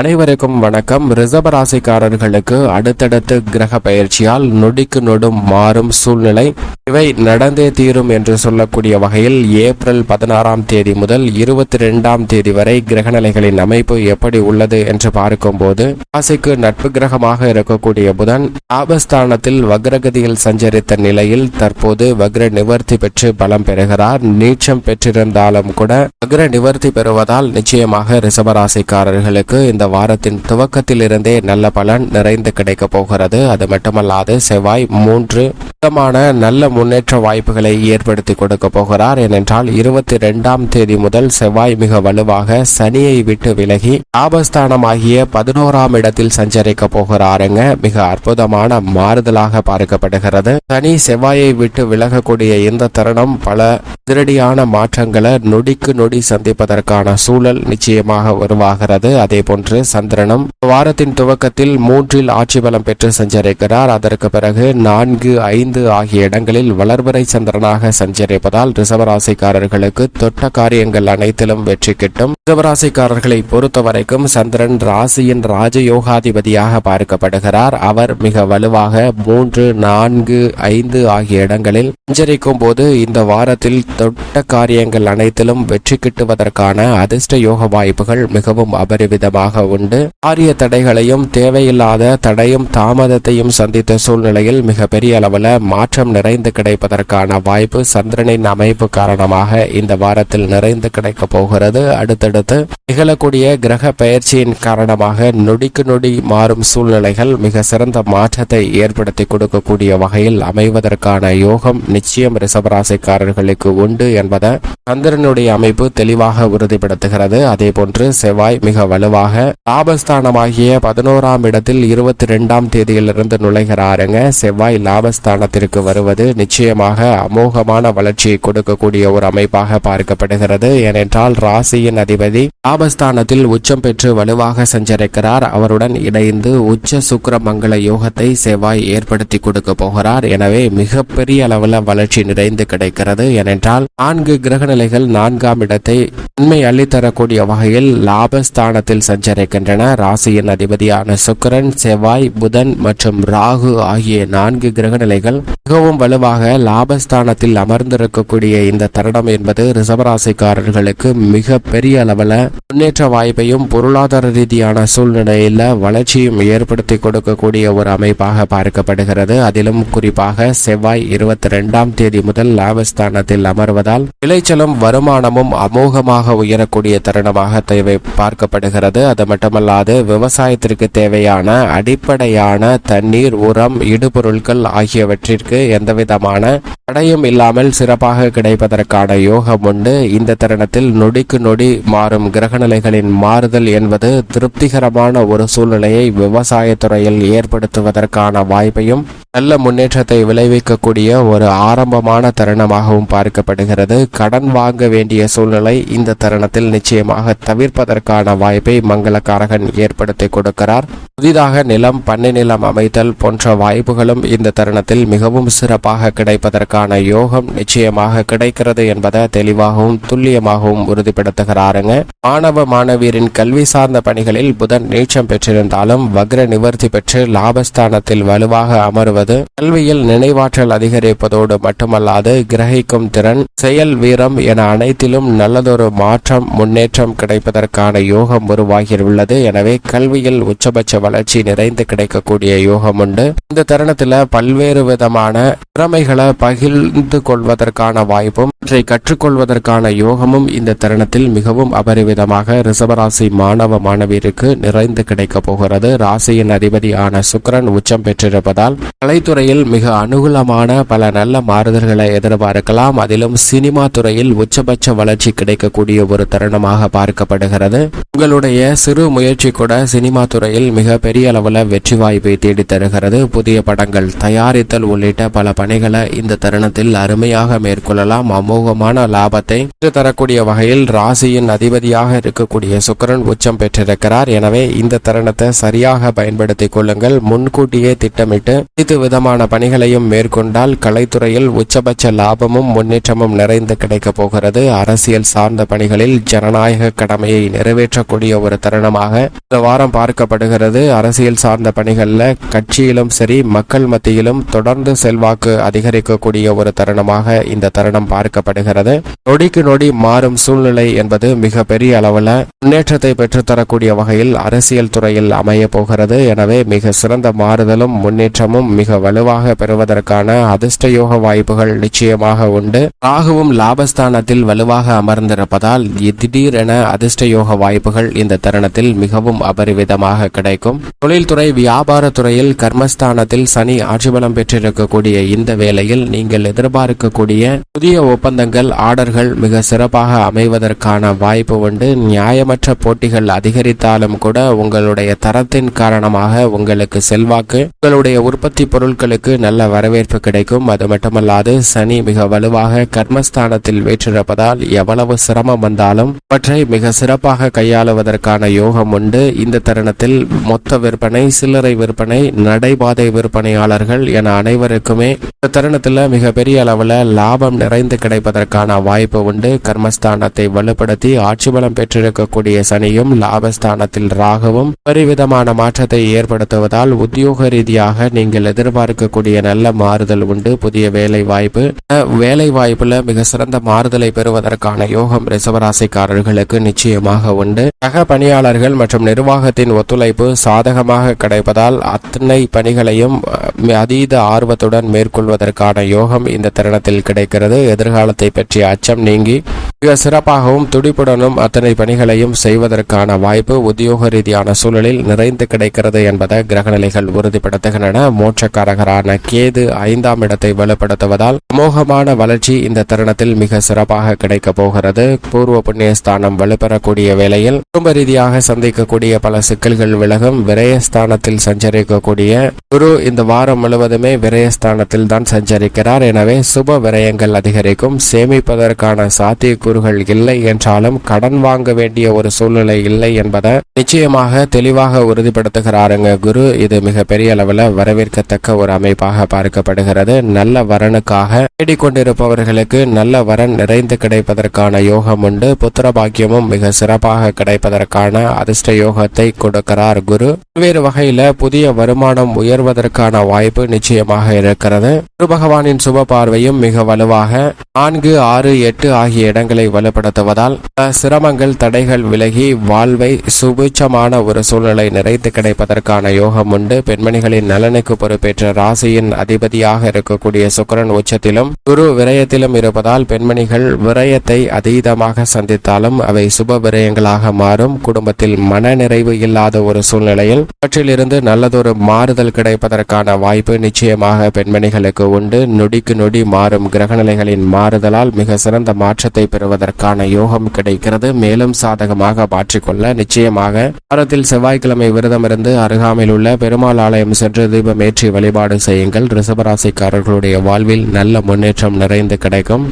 அனைவருக்கும் வணக்கம். ரிசர்வ ராசிக்காரர்களுக்கு அடுத்தடுத்து கிரக பயிற்சியால் நொடிக்கு நொடும் மாறும் சூழ்நிலை. இவை நடந்தே தீரும் என்று சொல்லக்கூடிய வகையில் ஏப்ரல் பதினாறாம் தேதி முதல் இருபத்தி ரெண்டாம் தேதி வரை கிரகநிலைகளின் அமைப்பு எப்படி உள்ளது என்று பார்க்கும்போது ராசிக்கு நட்பு கிரகமாக இருக்கக்கூடிய புதன் ஆபஸ்தானத்தில் வக்ரகதியில் சஞ்சரித்த நிலையில் தற்போது வக்ர நிவர்த்தி பெற்று பலம் பெறுகிறார். நீச்சம் பெற்றிருந்தாலும் கூட வக்ர நிவர்த்தி பெறுவதால் நிச்சயமாக ரிசவராசிக்காரர்களுக்கு இந்த வாரத்தின் துவக்கத்திலிருந்தே நல்ல பலன் நிறைந்து கிடைக்க போகிறது. அது மட்டுமல்லாது செவ்வாய் மூன்று சுத்தமான நல்ல முன்னேற்ற வாய்ப்புகளை ஏற்படுத்தி கொடுக்க போகிறார். ஏனென்றால் இருபத்தி ரெண்டாம் தேதி முதல் செவ்வாய் மிக வலுவாக சனியை விட்டு விலகி ஆபஸ்தானமாகிய பதினோராம் இடத்தில் சஞ்சரிக்க போகிறாருங்க. மிக அற்புதமான மாறுதலாக பார்க்கப்படுகிறது. சனி செவ்வாயை விட்டு விலகக்கூடிய இந்த தருணம் பல அதிரடியான மாற்றங்களை நொடிக்கு நொடி சந்திப்பதற்கான சூழல் நிச்சயமாக உருவாகிறது. அதே போன்று சந்திரனும். வாரத்தின் துவக்கத்தில் மூன்றில் ஆட்சி பலம் பெற்று சஞ்சரிக்கிறார். அதற்கு பிறகு நான்கு ஐந்து ஆகிய இடங்களில் வளர்பிறை சந்திரனாக சஞ்சரிப்பதால் ரிசவராசிக்காரர்களுக்கு தொட்ட காரியங்கள் அனைத்திலும் வெற்றி கிட்டும். ரிசவராசிக்காரர்களை பொறுத்தவரைக்கும் சந்திரன் ராசியின் ராஜயோகாதிபதியாக பார்க்கப்படுகிறார். அவர் மிக வலுவாக மூன்று நான்கு ஐந்து ஆகிய இடங்களில் சஞ்சரிக்கும் போது இந்த வாரத்தில் தொட்ட காரியங்கள் அனைத்திலும் வெற்றி கிட்டுவதற்கான அதிர்ஷ்ட யோக வாய்ப்புகள் மிகவும் அபரிவிதமாக உண்டு. ஆரிய தடைகளையும் தேவையில்லாத தடையும் தாமதத்தையும் சந்தித்த சூழ்நிலையில் மிக பெரிய அளவில் மாற்றம் நிறைந்து கிடைப்பதற்கான வாய்ப்பு சந்திரனின் அமைப்பு காரணமாக இந்த வாரத்தில் நிறைந்து கிடைக்க போகிறது. அடுத்தடுத்து நிகழக்கூடிய கிரக பயிற்சியின் காரணமாக நொடிக்கு நொடி மாறும் சூழ்நிலைகள் மிக சிறந்த மாற்றத்தை ஏற்படுத்தி கொடுக்கக்கூடிய வகையில் அமைவதற்கான யோகம் நிச்சயம் ரிசபராசிக்காரர்களுக்கு உண்டு என்பதை சந்திரனுடைய அமைப்பு தெளிவாக உறுதிப்படுத்துகிறது. அதே போன்று செவ்வாய் மிக வலுவாக லாபஸ்தானமாகிய பதினோராம் இடத்தில் இருபத்தி ரெண்டாம் தேதியிலிருந்து நுழைகிறாருங்க. செவ்வாய் லாபஸ்தானத்திற்கு வருவது நிச்சயமாக அமோகமான வளர்ச்சியை கொடுக்கக்கூடிய ஒரு அமைப்பாக பார்க்கப்படுகிறது. ஏனென்றால் ராசியின் அதிபதி லாபஸ்தானத்தில் உச்சம் பெற்று வலுவாக சஞ்சரிக்கிறார். அவருடன் இணைந்து உச்ச சுக்கர மங்கள யோகத்தை செவ்வாய் ஏற்படுத்தி கொடுக்க போகிறார். எனவே மிகப்பெரிய அளவில் வளர்ச்சி நிறைந்து கிடைக்கிறது. ஏனென்றால் நான்கு கிரகநிலைகள் நான்காம் இடத்தை உண்மை அள்ளித்தரக்கூடிய வகையில் லாபஸ்தானத்தில் சஞ்சரிக்கின்றன ராசியின் அதிபதியான சுக்கிரன் செவ்வாய் புதன் மற்றும் ராகு ஆகிய நான்கு கிரகநிலைகள் மிகவும் வலுவாக லாபஸ்தானத்தில் அமர்ந்திருக்கக்கூடிய இந்த தருணம் என்பது ரிசவராசிக்காரர்களுக்கு மிக பெரிய அளவில் முன்னேற்ற வாய்ப்பையும் பொருளாதார ரீதியான சூழ்நிலையில் வளர்ச்சியும் ஏற்படுத்தி கொடுக்கக்கூடிய ஒரு அமைப்பாக பார்க்கப்படுகிறது. அதிலும் குறிப்பாக செவ்வாய் இருபத்தி ரெண்டாம் தேதி முதல் லாபஸ்தானத்தில் அமர்வதால் விளைச்சலும் வருமானமும் அமோகமாக உயரக்கூடிய தருணமாக தேவை பார்க்கப்படுகிறது. அது மட்டுமல்லாது விவசாயத்திற்கு தேவையான அடிப்படையான தண்ணீர் உரம் இடுபொருட்கள் ஆகியவற்றிற்கு எந்தவிதமான தடையும் இல்லாமல் சிறப்பாக கிடைப்பதற்கான யோகம் உண்டு. இந்த தருணத்தில் நொடிக்கு நொடி மாறும் கிரகநிலைகளின் மாறுதல் என்பது திருப்திகரமான ஒரு சூழ்நிலையை விவசாயத்துறையில் ஏற்படுத்துவதற்கான வாய்ப்பையும் நல்ல முன்னேற்றத்தை விளைவிக்கக்கூடிய ஒரு ஆரம்பமான தருணமாகவும் பார்க்கப்படுகிறது. கடன் வாங்க வேண்டிய சூழ்நிலை இந்த தருணத்தில் நிச்சயமாக தவிர்ப்பதற்கான வாய்ப்பை மங்களக்காரகன் ஏற்படுத்தி கொடுக்கிறார். புதிதாக நிலம் பண்ணை நிலம் அமைத்தல் போன்ற வாய்ப்புகளும் இந்த தருணத்தில் மிகவும் சிறப்பாக கிடைப்பதற்கான யோகம் நிச்சயமாக கிடைக்கிறது என்பதை தெளிவாகவும் துல்லியமாகவும் உறுதிப்படுத்துகிறாருங்க. மாணவ மாணவியரின் கல்வி சார்ந்த பணிகளில் புதன் நீச்சம் பெற்றிருந்தாலும் வக்ர நிவர்த்தி பெற்று லாபஸ்தானத்தில் வலுவாக அமர்வது கல்வியில் நினைவாற்றல் அதிகரிப்பதோடு மட்டுமல்லாது கிரகிக்கும் திறன் செயல் வீரம் என அனைத்திலும் நல்லதொரு மாற்றம் முன்னேற்றம் கிடைப்பதற்கான யோகம் உள்ளது. எனவே கல்வியில் உச்சபட்ச வளர்ச்சி நிறைந்து கிடைக்கக்கூடிய யோகம் உண்டு. இந்த தருணத்துல பல்வேறு விதமான திறமைகளை பகிர்ந்து கொள்வதற்கான வாய்ப்பும் அவற்றை கற்றுக்கொள்வதற்கான யோகமும் இந்த தருணத்தில் மிகவும் அபரிவிதமாக ரிசவராசி மாணவ மாணவியருக்கு நிறைந்து கிடைக்கப் போகிறது. ராசியின் அதிபதியான சுக்கரன் உச்சம் பெற்றிருப்பதால் கலைத்துறையில் மிக அனுகூலமான பல நல்ல மாறுதல்களை எதிர்பார்க்கலாம். அதிலும் சினிமா துறையில் உச்சபட்ச வளர்ச்சி கிடைக்கக்கூடிய ஒரு தருணமாக பார்க்கப்படுகிறது. உங்களுடைய சிறு முயற்சி கூட சினிமா துறையில் மிக பெரிய அளவில் வெற்றி வாய்ப்பை தேடி தருகிறது. புதிய படங்கள் தயாரித்தல் உள்ளிட்ட பல பணிகளை இந்த தருணத்தில் அருமையாக மேற்கொள்ளலாம். அமோகமான லாபத்தை தரக்கூடிய வகையில் ராசியின் அதிபதியாக இருக்கக்கூடிய சுக்கிரன் உச்சம் பெற்றிருக்கிறார். எனவே இந்த தருணத்தை சரியாக பயன்படுத்திக் கொள்ளுங்கள். முன்கூட்டியே திட்டமிட்டு அனைத்து விதமான பணிகளையும் மேற்கொண்டால் கலைத்துறையில் உச்சபட்ச லாபமும் முன்னேற்றமும் நிறைந்து கிடைக்கப் போகிறது. அரசியல் சார்ந்த பணிகளில் ஜனநாயக கடமையை நிறைவேற்றக்கூடிய ஒரு தருணம் காரணமாக இந்த வாரம் பார்க்கப்படுகிறது. அரசியல் சார்ந்த பணிகளில் கட்சியிலும் சரி மக்கள் மத்தியிலும் தொடர்ந்து செல்வாக்கு அதிகரிக்கக்கூடிய ஒரு தருணமாக இந்த தருணம் பார்க்கப்படுகிறது. நொடிக்கு நொடி மாறும் சூழ்நிலை என்பது மிக பெரிய அளவில் முன்னேற்றத்தை பெற்றுத்தரக்கூடிய வகையில் அரசியல் துறையில் அமைய போகிறது. எனவே மிக சிறந்த மாறுதலும் முன்னேற்றமும் மிக வலுவாக பெறுவதற்கான அதிர்ஷ்டயோக வாய்ப்புகள் நிச்சயமாக உண்டு. ராகுவும் லாபஸ்தானத்தில் வலுவாக அமர்ந்திருப்பதால் திடீரென அதிர்ஷ்டயோக வாய்ப்புகள் இந்த தருணத்தில் மிகவும் அபரிவிதமாக கிடைக்கும். தொழில்துறை வியாபார துறையில் கர்மஸ்தானத்தில் சனி ஆட்சிபலம் பெற்றிருக்கக்கூடிய இந்த வேளையில் நீங்கள் எதிர்பார்க்கக்கூடிய புதிய ஒப்பந்தங்கள் ஆர்டர்கள் மிக சிறப்பாக அமைவதற்கான வாய்ப்பு உண்டு. நியாயமற்ற போட்டிகள் அதிகரித்தாலும் கூட உங்களுடைய தரத்தின் காரணமாக உங்களுக்கு செல்வாக்கு உங்களுடைய உற்பத்தி பொருட்களுக்கு நல்ல வரவேற்பு கிடைக்கும். அது மட்டுமல்லாது சனி மிக வலுவாக கர்மஸ்தானத்தில் வீற்றிருப்பதால் எவ்வளவு சிரமம் வந்தாலும் அவற்றை மிக சிறப்பாக கையாளுவதற்கான யோகம் உண்டு. இந்த தருணத்தில் மொத்த விற்பனை சில்லறை விற்பனை நடைபாதை விற்பனையாளர்கள் என அனைவருக்குமே இந்த தருணத்தில் மிகப்பெரிய அளவில் லாபம் நிறைந்து கிடைப்பதற்கான வாய்ப்பு உண்டு. கர்மஸ்தானத்தை வலுப்படுத்தி ஆட்சி பலம் பெற்றிருக்கக்கூடிய சனியும் லாபஸ்தானத்தில் ராகவும் பெருவிதமான மாற்றத்தை ஏற்படுத்துவதால் உத்தியோக ரீதியாக நீங்கள் எதிர்பார்க்கக்கூடிய நல்ல மாறுதல் உண்டு. புதிய வேலை வாய்ப்பு வேலை வாய்ப்புல மிக சிறந்த மாறுதலை பெறுவதற்கான யோகம் ரிசவராசிக்காரர்களுக்கு நிச்சயமாக உண்டு. சக பணியாளர்கள் மற்றும் நிர்வாகத்தின் ஒத்துழைப்பு சாதகமாக கிடைப்பதால் அத்தனை பணிகளையும் அதீத ஆர்வத்துடன் மேற்கொள்வதற்கான யோகம் இந்த தருணத்தில் கிடைக்கிறது. எதிர்காலத்தை பற்றிய அச்சம் நீங்கி மிக சிறப்பாகவும் துடிப்புடனும் அத்தனை பணிகளையும் செய்வதற்கான வாய்ப்பு உத்தியோக ரீதியான சூழலில் நிறைந்து கிடைக்கிறது என்பதை கிரகநிலைகள் உறுதிப்படுத்துகின்றன. மோட்சக்காரகரான கேது ஐந்தாம் இடத்தை வலுப்படுத்துவதால் அமோகமான வளர்ச்சி இந்த தருணத்தில் மிக சிறப்பாக கிடைக்கப் போகிறது. பூர்வ புண்ணியஸ்தானம் வலுப்பெறக்கூடிய வேளையில் குடும்ப ரீதியாக சந்திக்கக்கூடிய பல சிக்கல்கள் விலகும். விரயஸ்தானத்தில் சஞ்சரிக்கக்கூடிய குரு இந்த வாரம் முழுவதுமே விரயஸ்தானத்தில் தான் சஞ்சரிக்கிறார். எனவே சுப விரயங்கள் அதிகரிக்கும். சேமிப்பதற்கான சாத்தியக்கூறுகள் இல்லை என்றாலும் கடன் வாங்க வேண்டிய ஒரு சூழ்நிலை இல்லை என்பதை நிச்சயமாக தெளிவாக உறுதிப்படுத்துகிறாருங்க குரு. இது மிக பெரிய அளவில் வரவேற்கத்தக்க ஒரு அமைப்பாக பார்க்கப்படுகிறது. நல்ல வரனுக்காக தேடிக்கொண்டிருப்பவர்களுக்கு நல்ல வரன் நிறைந்து கிடைப்பதற்கான யோகம் உண்டு. புத்திர பாக்கியமும் மிக சிறப்பாக கிடைப்பதற்கான அதிர்ஷ்ட யோகத்தை கொடுக்கிறார் குரு. பல்வேறு வகையில புதிய வருமானம் உயர்வதற்கான வாய்ப்பு நிச்சயமாக இருக்கிறது. குரு பகவானின் சுப பார்வையும் மிக வலுவாக நான்கு ஆறு எட்டு ஆகிய இடங்களை வலுப்படுத்துவதால் சிரமங்கள் தடைகள் விலகி வாழ்வை சுபிட்சமான ஒரு சூழ்நிலை நிறைத்து கிடைப்பதற்கான யோகம் உண்டு. பெண்மணிகளின் நலனுக்கு பொறுப்பேற்ற ராசியின் அதிபதியாக இருக்கக்கூடிய சுக்கிரன் உச்சத்திலும் குரு விரயத்திலும் இருப்பதால் பெண்மணிகள் விரயத்தை அதீதமாக சந்தித்தாலும் அவை சுப விரயங்களாக மாறும். குடும்பத்தில் மன நிறைவு இல்லாத ஒரு சூழ்நிலையில் அவற்றிலிருந்து நல்லதொரு மாறுதல் கிடைப்பதற்கான வாய்ப்பு நிச்சயமாக பெண்மணிகளுக்கு உண்டு. நொடிக்கு நொடி மாறும். கிரகநிலைகளின் மாறுதலால் மிக சிறந்த மாற்றத்தை பெறுவதற்கான யோகம் கிடைக்கிறது. மேலும் சாதகமாக மாற்றிக்கொள்ள நிச்சயமாக வாரத்தில் செவ்வாய்க்கிழமை விரதமிருந்து அருகாமையில் உள்ள பெருமாள் ஆலயம் சென்று தீபம் ஏற்றி வழிபாடு செய்யுங்கள். ரிசபராசிக்காரர்களுடைய வாழ்வில் நல்ல முன்னேற்றம் நிறைந்து கிடைக்கும்.